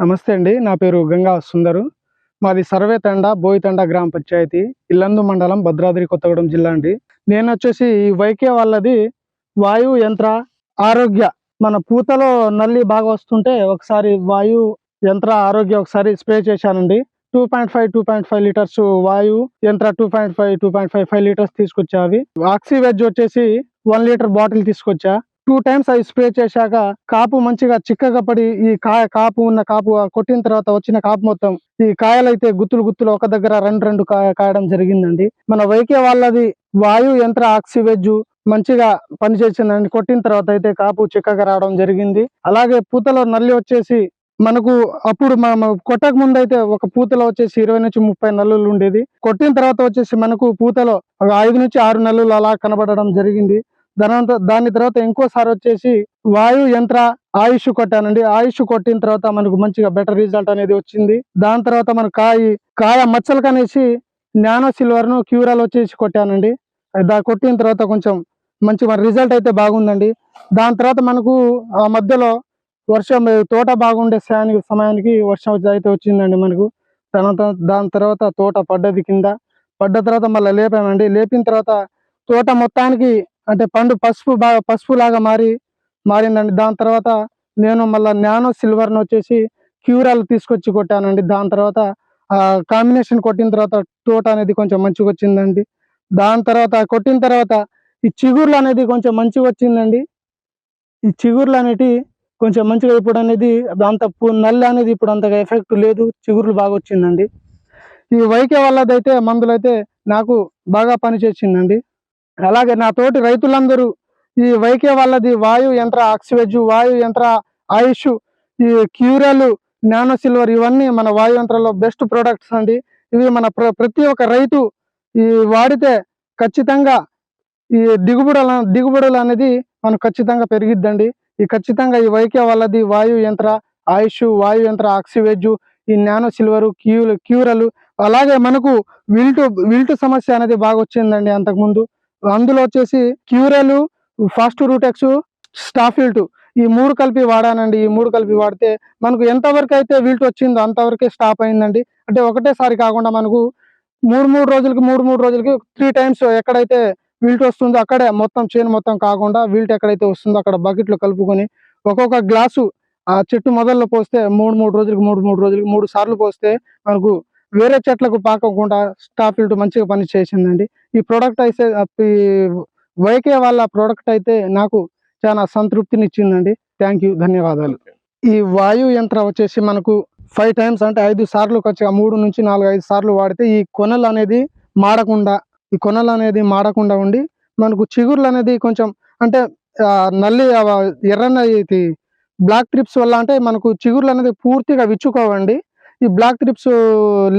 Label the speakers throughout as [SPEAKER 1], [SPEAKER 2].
[SPEAKER 1] నమస్తే అండి నా పేరు గంగా సుందరు. మాది సర్వేతండ బోయితండ గ్రామ పంచాయతీ ఇల్లందు మండలం భద్రాద్రి కొత్తగూడెం జిల్లా అండి. నేను వచ్చేసి ఈ వైకే వాళ్ళది వాయు యంత్ర ఆరోగ్య మన పూతలో నల్లి బాగా వస్తుంటే ఒకసారి వాయు యంత్ర ఆరోగ్య ఒకసారి స్ప్రే చేశానండి. Two point five two point five litres వాయు యంత్ర two point five two point five five litres తీసుకొచ్చా అవి ఆక్సివెజ్ వచ్చేసి వన్ లీటర్ బాటిల్ తీసుకొచ్చా. టూ టైమ్స్ అవి స్ప్రే చేశాక కాపు మంచిగా చిక్కగా పడి ఈ కాయ కాపు ఉన్న కాపు కొట్టిన తర్వాత వచ్చిన కాపు మొత్తం ఈ కాయలైతే గుత్తులు గుత్తులు ఒక దగ్గర రెండు రెండు కాయ కాయడం జరిగిందండి. మన వైకే వాళ్ళది వాయు యంత్ర ఆక్సివెజ్ మంచిగా పనిచేసిందండి. కొట్టిన తర్వాత అయితే కాపు చిక్కగా రావడం జరిగింది. అలాగే పూతలో నల్లి వచ్చేసి మనకు అప్పుడు మనం కొట్టక ముందు అయితే ఒక పూతలో వచ్చేసి ఇరవై నుంచి ముప్పై నల్లులు ఉండేది. కొట్టిన తర్వాత వచ్చేసి మనకు పూతలో ఒక ఐదు నుంచి ఆరు నల్లులు అలా కనబడడం జరిగింది. దాని దాని తర్వాత ఇంకోసారి వచ్చేసి వాయు యంత్ర ఆయుష్ కొట్టానండి. ఆయుష్ కొట్టిన తర్వాత మనకు మంచిగా బెటర్ రిజల్ట్ అనేది వచ్చింది. దాని తర్వాత మన కాయ కాయ మచ్చలు అనేసి నానో సిల్వర్ను వచ్చేసి కొట్టానండి. అది దా కొట్టిన తర్వాత కొంచెం మంచి మన రిజల్ట్ అయితే బాగుందండి. దాని తర్వాత మనకు ఆ మధ్యలో వర్షం తోట బాగుండే సమయానికి సమయానికి వర్షం అయితే వచ్చిందండి మనకు. దాని తర్వాత దాని తర్వాత తోట పడ్డది కింద. పడ్డ తర్వాత మళ్ళీ లేపామండి. లేపిన తర్వాత తోట మొత్తానికి అంటే పండు పసుపు బాగా పసుపు లాగా మారి మారిందండి. దాని తర్వాత నేను మళ్ళీ నానో సిల్వర్ని వచ్చేసి క్యూరాలు తీసుకొచ్చి కొట్టానండి. దాని తర్వాత కాంబినేషన్ కొట్టిన తర్వాత తోట అనేది కొంచెం మంచిగా వచ్చిందండి. దాని తర్వాత కొట్టిన తర్వాత ఈ చిగుర్లు అనేది కొంచెం మంచిగా వచ్చిందండి. ఈ చిగుర్లు అనేటి కొంచెం మంచిగా ఇప్పుడు అనేది అంత నల్లి అనేది ఇప్పుడు అంతగా ఎఫెక్ట్ లేదు. చిగుర్లు బాగా వచ్చిందండి. ఈ వైకే వల్లదైతే మందులైతే నాకు బాగా పనిచేసిందండి. అలాగే నా తోటి రైతులందరూ ఈ వైకే వాళ్ళది వాయు యంత్ర ఆక్సివెజ్ వాయు యంత్ర ఆయుష్ ఈ క్యూరల్ నానో సిల్వర్ ఇవన్నీ మన వాయు యంత్రంలో బెస్ట్ ప్రొడక్ట్స్ అండి. ఇవి మన ప్ర- ప్రతి ఒక్క రైతు ఈ వాడితే ఖచ్చితంగా ఈ దిగుబడుల దిగుబడులు అనేది మనకు ఖచ్చితంగా పెరిగిద్దండి. ఈ ఖచ్చితంగా ఈ వైకే వాళ్ళది వాయు యంత్ర ఆయుష్ వాయు యంత్ర ఆక్సివెజ్ ఈ నానో సిల్వరు క్యూ క్యూరలు అలాగే మనకు విల్టు విల్టు సమస్య అనేది బాగా వచ్చిందండి అంతకుముందు. అందులో వచ్చేసి క్యూరల్ ఫాస్ట్ రూటెక్స్ స్టాఫిల్ట్ ఈ మూడు కలిపి వాడానండి. ఈ మూడు కలిపి వాడితే మనకు ఎంతవరకు అయితే వీల్ట్ వచ్చిందో అంతవరకే స్టాప్ అయిందండి. అంటే ఒకటేసారి కాకుండా మనకు మూడు మూడు రోజులకి మూడు మూడు రోజులకి త్రీ టైమ్స్ ఎక్కడైతే వీల్ట్ వస్తుందో అక్కడే మొత్తం చేను మొత్తం కాకుండా వీల్ట్ ఎక్కడైతే వస్తుందో అక్కడ బకెట్లో కలుపుకొని ఒక్కొక్క గ్లాసు ఆ చెట్టు మొదల్లో పోస్తే మూడు మూడు రోజులకి మూడు మూడు రోజులకి మూడు సార్లు పోస్తే మనకు వేరే చెట్లకు పాకకుండా స్టాఫిల్ట్ మంచిగా పని చేసిందండి. ఈ ప్రోడక్ట్ అయితే వైకే వాళ్ళ ప్రోడక్ట్ అయితే నాకు చాలా సంతృప్తిని ఇచ్చిందండి థ్యాంక్ యూ ధన్యవాదాలు ఈ వాయు యంత్రం వచ్చేసి మనకు ఫైవ్ టైమ్స్ అంటే ఐదు సార్లు ఖచ్చితంగా మూడు నుంచి నాలుగు ఐదు సార్లు వాడితే ఈ కొనలు అనేది మాడకుండా ఈ కొనలు అనేది మాడకుండా ఉండి మనకు చిగుర్లు అనేది కొంచెం అంటే నల్లి ఆ, ఎర్రన ఇది బ్లాక్ ట్రిప్స్ వల్ల అంటే మనకు చిగుర్లు అనేది పూర్తిగా విచ్చుకోవండి. ఈ బ్లాక్ ట్రిప్స్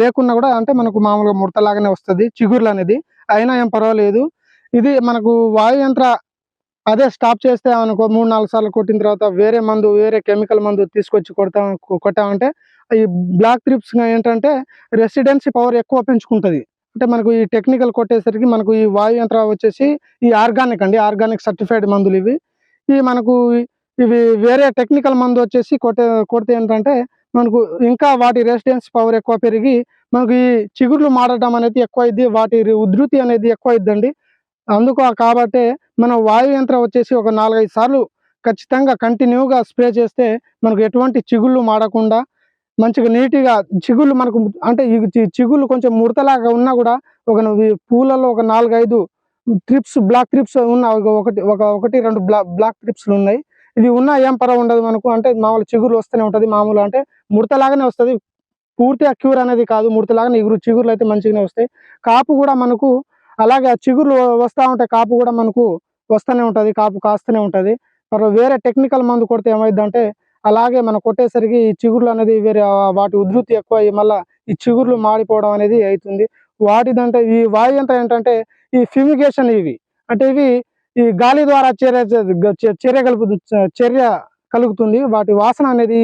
[SPEAKER 1] లేకున్నా కూడా అంటే మనకు మామూలుగా ముడతలాగానే వస్తుంది చిగుర్లు అనేది అయినా ఏం పర్వాలేదు. ఇది మనకు వాయు యంత్ర అదే స్టాప్ చేస్తే అనుకో మూడు నాలుగు సార్లు కొట్టిన తర్వాత వేరే మందు వేరే కెమికల్ మందు తీసుకొచ్చి కొడతాం కొట్టామంటే ఈ బ్లాక్ ట్రిప్స్ ఏంటంటే రెసిడెన్సీ పవర్ ఎక్కువ పెంచుకుంటది. అంటే మనకు ఈ టెక్నికల్ కొట్టేసరికి మనకు ఈ వాయు యంత్ర వచ్చేసి ఈ ఆర్గానిక్ అండి ఆర్గానిక్ సర్టిఫైడ్ మందులు ఇవి. ఇవి మనకు ఇవి వేరే టెక్నికల్ మందు వచ్చేసి కొట్టే కొడితే ఏంటంటే మనకు ఇంకా వాటి రెసిడెన్స్ పవర్ ఎక్కువ పెరిగి మనకు ఈ చిగుర్లు మాడటం అనేది ఎక్కువ అయింది వాటి ఉధృతి అనేది ఎక్కువ అయిద్దండి అందుకు కాబట్టి మనం వాయు యంత్రం వచ్చేసి ఒక నాలుగైదు సార్లు ఖచ్చితంగా కంటిన్యూగా స్ప్రే చేస్తే మనకు ఎటువంటి చిగుళ్ళు మాడకుండా మంచిగా నీట్గా చిగుళ్ళు మనకు అంటే ఈ చి- చిగుళ్ళు కొంచెం ముడతలాగా ఉన్నా కూడా ఒక పూలలో ఒక నాలుగైదు ట్రిప్స్ బ్లాక్ ట్రిప్స్ ఉన్న ఒకటి ఒక ఒకటి రెండు బ్లాక్ బ్లాక్ ట్రిప్స్ ఉన్నాయి. ఇది ఉన్నా ఏం పర్వ ఉండదు మనకు. అంటే మామూలు చిగురు వస్తూనే ఉంటుంది. మామూలు అంటే ముడతలాగానే వస్తుంది. పూర్తిగా క్యూర్ అనేది కాదు. ముడతలాగానే ఇగురు చిగురులు అయితే మంచిగానే వస్తాయి. కాపు కూడా మనకు అలాగే ఆ చిగురులు వస్తూ ఉంటాయి కాపు కూడా మనకు వస్తూనే ఉంటుంది. కాపు కాస్తూనే ఉంటుంది. మరి వేరే టెక్నికల్ మందు కొడితే ఏమైందంటే అలాగే మనం కొట్టేసరికి ఈ చిగుర్లు అనేది వేరే వాటి ఉధృతి ఎక్కువ మళ్ళీ ఈ చిగుర్లు మాడిపోవడం అనేది అవుతుంది. వాటిదంటే ఈ వాయి యంత్రం ఏంటంటే ఈ ఫ్యూమిగేషన్ ఇవి. అంటే ఇవి ఈ గాలి ద్వారా చర్య చర్య కలుపు చర్య కలుగుతుంది. వాటి వాసన అనేది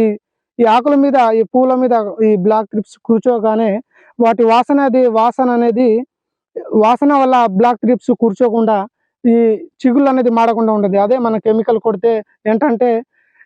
[SPEAKER 1] ఈ ఆకుల మీద ఈ పూల మీద ఈ బ్లాక్ ట్రిప్స్ కూర్చోగానే వాటి వాసన అది వాసన అనేది వాసన వల్ల బ్లాక్ ట్రిప్స్ కూర్చోకుండా ఈ చిగుళ్ళు అనేది మాడకుండా ఉంటుంది. అదే మన కెమికల్ కొడితే ఏంటంటే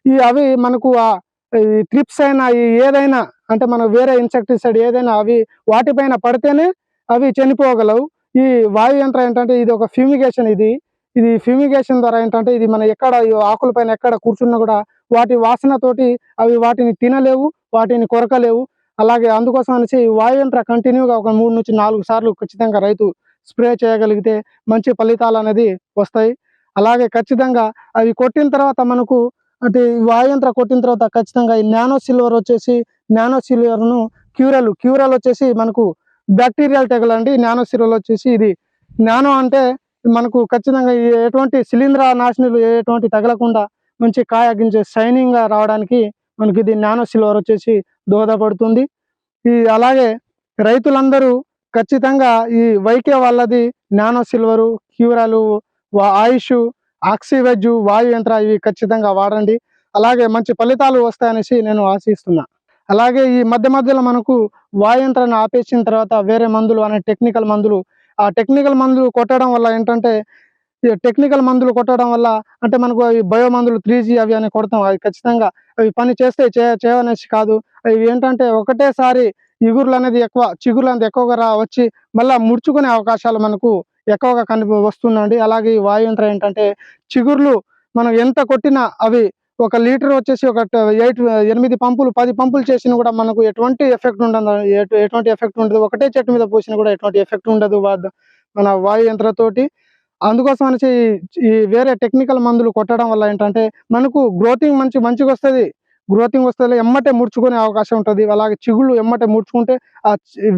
[SPEAKER 1] ఈ అవి మనకు ఆ ఈ ట్రిప్స్ అయినా ఈ ఏదైనా అంటే మనం వేరే ఇన్సెక్టిసైడ్ ఏదైనా అవి వాటిపైన పడితేనే అవి చనిపోగలవు. ఈ వాయు యంత్రం ఏంటంటే ఇది ఒక ఫ్యూమిగేషన్ ఇది. ఇది ఫ్యూమిగేషన్ ద్వారా ఏంటంటే ఇది మన ఎక్కడ ఆకుల పైన ఎక్కడ కూర్చున్నా కూడా వాటి వాసనతోటి అవి వాటిని తినలేవు వాటిని కొరకలేవు. అలాగే అందుకోసం అనేసి వాయుంత్ర కంటిన్యూగా ఒక మూడు నుంచి నాలుగు సార్లు ఖచ్చితంగా రైతు స్ప్రే చేయగలిగితే మంచి ఫలితాలు అనేది వస్తాయి. అలాగే ఖచ్చితంగా అవి కొట్టిన తర్వాత మనకు అంటే వాయుంత్ర వాయుయంత్ర కొట్టిన తర్వాత ఖచ్చితంగా ఈ నానో సిల్వర్ వచ్చేసి నానో సిల్వర్ను క్యూరల్ క్యూరల్ వచ్చేసి మనకు బ్యాక్టీరియల్ తెగలండి. నానో సిల్వర్ వచ్చేసి ఇది నానో అంటే మనకు ఖచ్చితంగా ఈ ఎటువంటి శిలీంధ్ర నాశనులు ఎటువంటి తగలకుండా మంచి కాయ గింజ షైనింగ్గా రావడానికి మనకి ఇది నానో సిల్వర్ వచ్చేసి దోహదపడుతుంది. ఈ అలాగే రైతులందరూ ఖచ్చితంగా ఈ వైకే వాళ్ళది నానో సిల్వరు క్యూరాలు ఆయుష్ ఆక్సివెజ్ వాయు యంత్ర ఇవి ఖచ్చితంగా వాడండి. అలాగే మంచి ఫలితాలు వస్తాయనేసి నేను ఆశిస్తున్నా. అలాగే ఈ మధ్య మధ్యలో మనకు వాయు యంత్రాన్ని ఆపేసిన తర్వాత వేరే మందులు అనే టెక్నికల్ మందులు ఆ టెక్నికల్ మందులు కొట్టడం వల్ల ఏంటంటే టెక్నికల్ మందులు కొట్టడం వల్ల అంటే మనకు అవి బయో మందులు త్రీ జీ అవి అని కొడతాం. అవి ఖచ్చితంగా అవి పని చేస్తే చే చేయవనేసి కాదు. అవి ఏంటంటే ఒకటేసారి ఇగురులు అనేది ఎక్కువ చిగురులు అనేది ఎక్కువగా రా వచ్చి మళ్ళీ ముడుచుకునే అవకాశాలు మనకు ఎక్కువగా కనిపి వస్తుందండి. అలాగే ఈ వాయుయంత్రం ఏంటంటే చిగుర్లు మనం ఎంత కొట్టినా అవి ఒక లీటర్ వచ్చేసి ఒక ఎయిట్ ఎనిమిది పంపులు పది పంపులు చేసినా కూడా మనకు ఎటువంటి ఎఫెక్ట్ ఉండదు. ఎటువంటి ఎఫెక్ట్ ఉండదు. ఒకటే చెట్టు మీద పోసినా కూడా ఎటువంటి ఎఫెక్ట్ ఉండదు మన వాయు యంత్రతోటి. అందుకోసం అనేసి ఈ- వేరే టెక్నికల్ మందులు కొట్టడం వల్ల ఏంటంటే మనకు గ్రోతింగ్ మంచి మంచిగా వస్తుంది. గ్రోతింగ్ వస్తుంది ఎమ్మటే ముడుచుకునే అవకాశం ఉంటుంది. అలాగే చిగుళ్ళు ఎమ్మటే ముడుచుకుంటే ఆ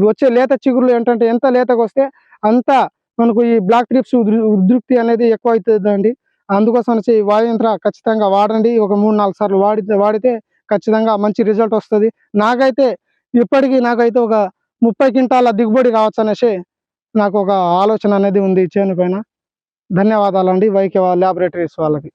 [SPEAKER 1] వచ్చే లేత చిగుళ్ళు ఏంటంటే ఎంత లేతగా వస్తే అంత మనకు ఈ బ్లాక్ ట్రిప్స్ ఉదృప్తి అనేది ఎక్కువ అవుతుందండి అందుకోసం అనేసి ఈ ఖచ్చితంగా వాడండి. ఒక మూడు నాలుగు సార్లు వాడితే వాడితే ఖచ్చితంగా మంచి రిజల్ట్ వస్తుంది. నాకైతే ఇప్పటికీ నాకైతే ఒక ముప్పై క్వింటాల దిగుబడి కావచ్చు అనేసి నాకు ఒక ఆలోచన అనేది ఉంది చేను పైన. ధన్యవాదాలండి. వైకే ల్యాబొరేటరీస్ వాళ్ళకి.